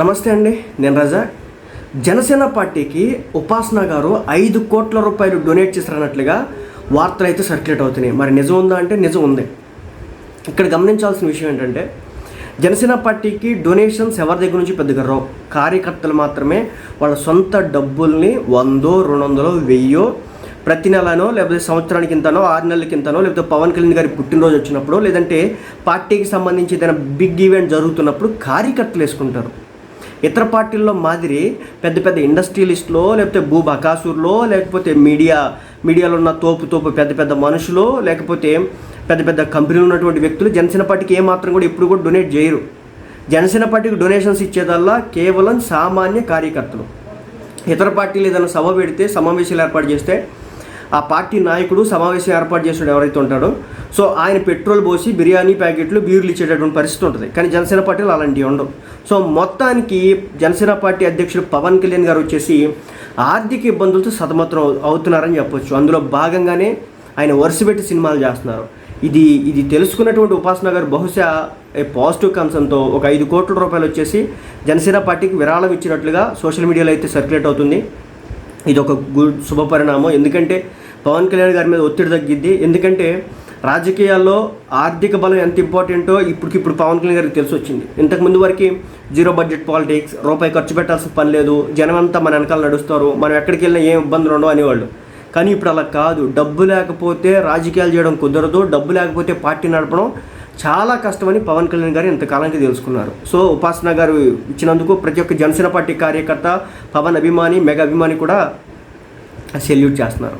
నమస్తే అండి నేను రజా. జనసేన పార్టీకి ఉపాసన గారు ఐదు కోట్ల రూపాయలు డొనేట్ చేశారన్నట్లుగా వార్తలు అయితే సర్క్యులేట్ అవుతున్నాయి. మరి నిజం ఉందా అంటే నిజం ఉంది. ఇక్కడ గమనించాల్సిన విషయం ఏంటంటే జనసేన పార్టీకి డొనేషన్స్ ఎవరి దగ్గర నుంచి పెద్దగా రావు. కార్యకర్తలు మాత్రమే వాళ్ళ సొంత డబ్బుల్ని వందో రెండు వందలో వెయ్యో ప్రతి నెలనో లేకపోతే సంవత్సరానికి ఇంతనో ఆరు నెలలకి ఇంతనో లేకపోతే పవన్ కళ్యాణ్ గారి పుట్టినరోజు వచ్చినప్పుడు లేదంటే పార్టీకి సంబంధించి ఏదైనా బిగ్ ఈవెంట్ జరుగుతున్నప్పుడు కార్యకర్తలు వేసుకుంటారు. ఇతర పార్టీల్లో మాదిరి పెద్ద పెద్ద ఇండస్ట్రియలిస్ట్లో లేకపోతే భూ బకాసూర్లో లేకపోతే మీడియా మీడియాలో ఉన్న తోపు తోపు పెద్ద పెద్ద మనుషులు లేకపోతే పెద్ద పెద్ద కంపెనీలు ఉన్నటువంటి వ్యక్తులు జనసేన పార్టీకి ఏమాత్రం కూడా ఎప్పుడు కూడా డొనేట్ చేయరు. జనసేన పార్టీకి డొనేషన్స్ ఇచ్చేదల్లా కేవలం సామాన్య కార్యకర్తలు. ఇతర పార్టీలు ఏదైనా సభ పెడితే సమావేశాలు ఏర్పాటు చేస్తే ఆ పార్టీ నాయకుడు సమావేశం ఏర్పాటు చేసిన ఎవరైతే ఉంటాడో సో ఆయన పెట్రోల్ పోసి బిర్యానీ ప్యాకెట్లు బీర్లు ఇచ్చేటటువంటి పరిస్థితి ఉంటుంది. కానీ జనసేన పార్టీలు అలాంటివి ఉండవు. సో మొత్తానికి జనసేన పార్టీ అధ్యక్షుడు పవన్ కళ్యాణ్ గారు వచ్చేసి ఆర్థిక ఇబ్బందులతో సతమతం అవుతున్నారని చెప్పొచ్చు. అందులో భాగంగానే ఆయన వరుసపెట్టి సినిమాలు చేస్తున్నారు. ఇది ఇది తెలుసుకున్నటువంటి ఉపాసన గారు బహుశా పాజిటివ్ కన్సర్న్తో ఒక ఐదు కోట్ల రూపాయలు వచ్చేసి జనసేన పార్టీకి విరాళం ఇచ్చినట్లుగా సోషల్ మీడియాలో అయితే సర్క్యులేట్ అవుతుంది. ఇది ఒక గుడ్ శుభపరిణామం ఎందుకంటే పవన్ కళ్యాణ్ గారి మీద ఒత్తిడి తగ్గిద్ది. ఎందుకంటే రాజకీయాల్లో ఆర్థిక బలం ఎంత ఇంపార్టెంటో ఇప్పటికిప్పుడు పవన్ కళ్యాణ్ గారికి తెలిసి వచ్చింది ఇంతకు ముందు వరకు జీరో బడ్జెట్ పాలిటిక్స్ రూపాయి ఖర్చు పెట్టాల్సిన పని లేదు జనం అంతా మన వెనకాల నడుస్తారు మనం ఎక్కడికి వెళ్ళినా ఏం ఇబ్బందులు ఉండవు అనేవాళ్ళు. కానీ ఇప్పుడు అలా కాదు. డబ్బు లేకపోతే రాజకీయాలు చేయడం కుదరదు. డబ్బు లేకపోతే పార్టీ నడపడం చాలా కష్టమని పవన్ కళ్యాణ్ గారు ఇంతకాలానికి తెలుసుకున్నారు. సో ఉపాసన గారు ఇచ్చినందుకు ప్రతి ఒక్క జనసేన పార్టీ కార్యకర్త పవన్ అభిమాని మెగా అభిమాని కూడా సెల్యూట్ చేస్తున్నారు.